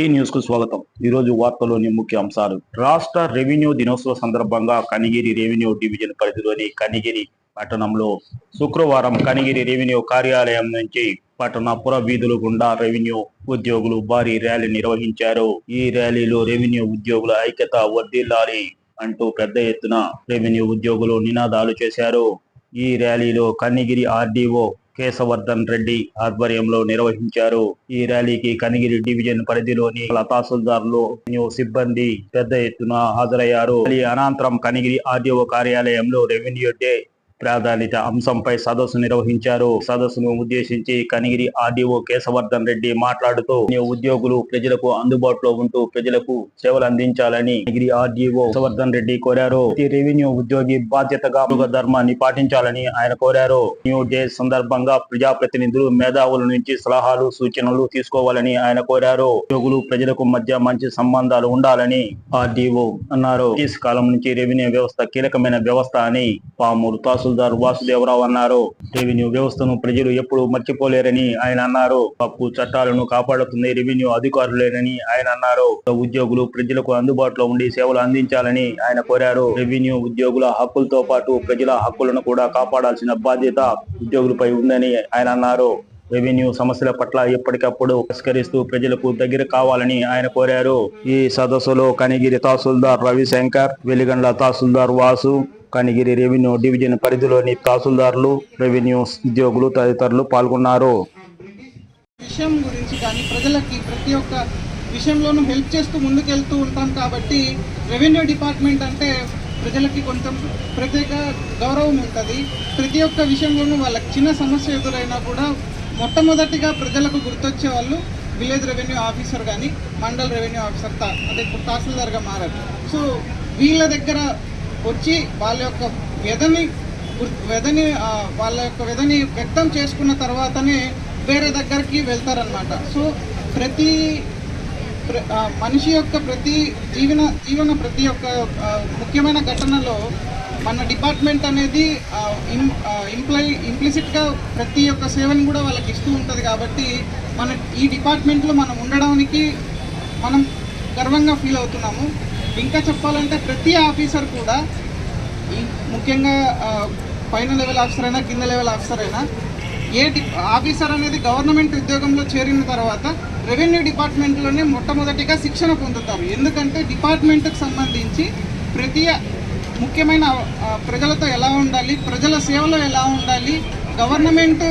ఈ న్యూస్కు స్వాగతం. ఈ రోజు వార్తలోని ముఖ్య అంశాలు. రాష్ట్ర రెవెన్యూ దినోత్సవ సందర్భంగా కనిగిరి రెవెన్యూ డివిజన్ పరిధిలోని కనిగిరి పట్టణంలో శుక్రవారం కనిగిరి రెవెన్యూ కార్యాలయం నుంచి పట్టణ పుర వీధులు గుండా రెవెన్యూ ఉద్యోగులు భారీ ర్యాలీ నిర్వహించారు. ఈ ర్యాలీలో రెవెన్యూ ఉద్యోగుల ఐక్యత వర్ధిల్లాలి అంటూ పెద్ద ఎత్తున రెవెన్యూ ఉద్యోగులు నినాదాలు చేశారు. ఈ ర్యాలీలో కన్నిగిరి ఆర్డీఓ కేశవర్ధన్ రెడ్డి ఆధ్వర్యంలో నిర్వహించారు. ఈ ర్యాలీకి కనిగిరి డివిజన్ పరిధిలోని గల తహసీల్దార్లు సిబ్బంది పెద్ద ఎత్తున హాజరయ్యారు. అనంతరం కనిగిరి ఆర్డీఓ కార్యాలయంలో రెవెన్యూ డే ప్రాధాన్యత అంశంపై సదస్సు నిర్వహించారు. సదస్సును ఉద్దేశించి కనిగిరి ఆర్డీఓ కేశవర్ధన్ రెడ్డి మాట్లాడుతూ ఉద్యోగులు ప్రజలకు అందుబాటులో ఉంటూ ప్రజలకు సేవలు అందించాలని కనిగిరి ఆర్డీఓ కేశవర్ధన్ రెడ్డి కోరారు. రెవెన్యూ ఉద్యోగి బాధ్యతగా ధర్మాన్ని పాటించాలని ఆయన కోరారు. న్యూ డే సందర్భంగా ప్రజాప్రతినిధులు మేధావుల నుంచి సలహాలు సూచనలు తీసుకోవాలని ఆయన కోరారు. ఉద్యోగులు ప్రజలకు మధ్య మంచి సంబంధాలు ఉండాలని ఆర్డీఓ అన్నారు. ఈ కాలం నుంచి రెవెన్యూ వ్యవస్థ కీలకమైన వ్యవస్థ అని పామూరు తహసీల్దార్ వాసుదేవరావు అన్నారు. రెవెన్యూ వ్యవస్థను ప్రజలు ఎప్పుడు మర్చిపోలేరని ఆయన అన్నారు. తప్పు చట్టాలను కాపాడుతుంది రెవెన్యూ అధికారులేనని ఆయన అన్నారు. ఉద్యోగులు ప్రజలకు అందుబాటులో ఉండి సేవలు అందించాలని ఆయన కోరారు. రెవెన్యూ ఉద్యోగుల హక్కులతో పాటు ప్రజల హక్కులను కూడా కాపాడాల్సిన బాధ్యత ఉద్యోగులపై ఉందని ఆయన అన్నారు. రెవెన్యూ సమస్యల పట్ల ఎప్పటికప్పుడు పరిష్కరిస్తూ ప్రజలకు దగ్గర కావాలని ఆయన కోరారు. ఈ సదస్సులో కనిగిరి తహసీల్దార్ రవిశంకర్ వెలిగండ్ల తహసీల్దార్ వాసు కనిగిరి రెవెన్యూ డివిజన్ పరిధిలోని తహసీల్దార్లు రెవెన్యూ ఉద్యోగులు తదితరులు పాల్గొన్నారు. విషయం గురించి కానీ ప్రజలకి ప్రతి ఒక్క విషయంలోనూ హెల్ప్ చేస్తూ ముందుకెళ్తూ ఉంటాం కాబట్టి రెవెన్యూ డిపార్ట్మెంట్ అంటే ప్రజలకి కొంచెం ప్రత్యేక గౌరవం ఉంటుంది. ప్రతి ఒక్క విషయంలోనూ వాళ్ళకి చిన్న సమస్య ఎదురైనా కూడా మొట్టమొదటిగా ప్రజలకు గుర్తొచ్చే వాళ్ళు విలేజ్ రెవెన్యూ ఆఫీసర్ కానీ మండల్ రెవెన్యూ ఆఫీసర్ తా అదే ఇప్పుడు తహసీల్దార్గా మారారు. సో వీళ్ళ దగ్గర వచ్చి వాళ్ళ యొక్క వ్యధని వ్యధని వాళ్ళ యొక్క వ్యధని వ్యక్తం చేసుకున్న తర్వాతనే వేరే దగ్గరికి వెళ్తారనమాట సో ప్రతి ప్ర- మనిషి యొక్క ప్రతి జీవన జీవన ప్రతి ఒక్క ముఖ్యమైన ఘటనలో మన డిపార్ట్మెంట్ అనేది ఆ, ఇంప్లై ఇంప్లిసిట్గా ప్రతి ఒక్క సేవని కూడా వాళ్ళకి ఇస్తూ ఉంటుంది కాబట్టి మన ఈ డిపార్ట్మెంట్లో మనం ఉండడానికి మనం గర్వంగా ఫీల్ అవుతున్నాము. ఇంకా చెప్పాలంటే ప్రతి ఆఫీసర్ కూడా ముఖ్యంగా పైన లెవెల్ ఆఫీసర్ అయినా కింద లెవెల్ ఆఫీసర్ అయినా ఏ డి ఆఫీసర్ అనేది గవర్నమెంట్ ఉద్యోగంలో చేరిన తర్వాత రెవెన్యూ డిపార్ట్మెంట్లోనే మొట్టమొదటిగా శిక్షణ పొందుతారు. ఎందుకంటే డిపార్ట్మెంట్కి సంబంధించి ప్రతి ముఖ్యమైన ప్రజలతో ఎలా ఉండాలి ప్రజల సేవలో ఎలా ఉండాలి గవర్నమెంట్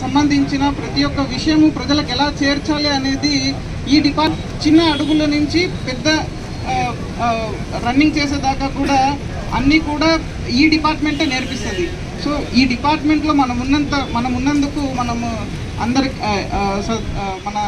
సంబంధించిన ప్రతి ఒక్క విషయము ప్రజలకు ఎలా చేర్చాలి అనేది ఈ డిపార్ట్ చిన్న అడుగుల నుంచి పెద్ద రన్నింగ్ చేసేదాకా కూడా అన్నీ కూడా ఈ డిపార్ట్మెంటే నేర్పిస్తుంది. సో ఈ డిపార్ట్మెంట్లో మనం ఉన్నంత మనం ఉన్నందుకు మనము అందరి స- మన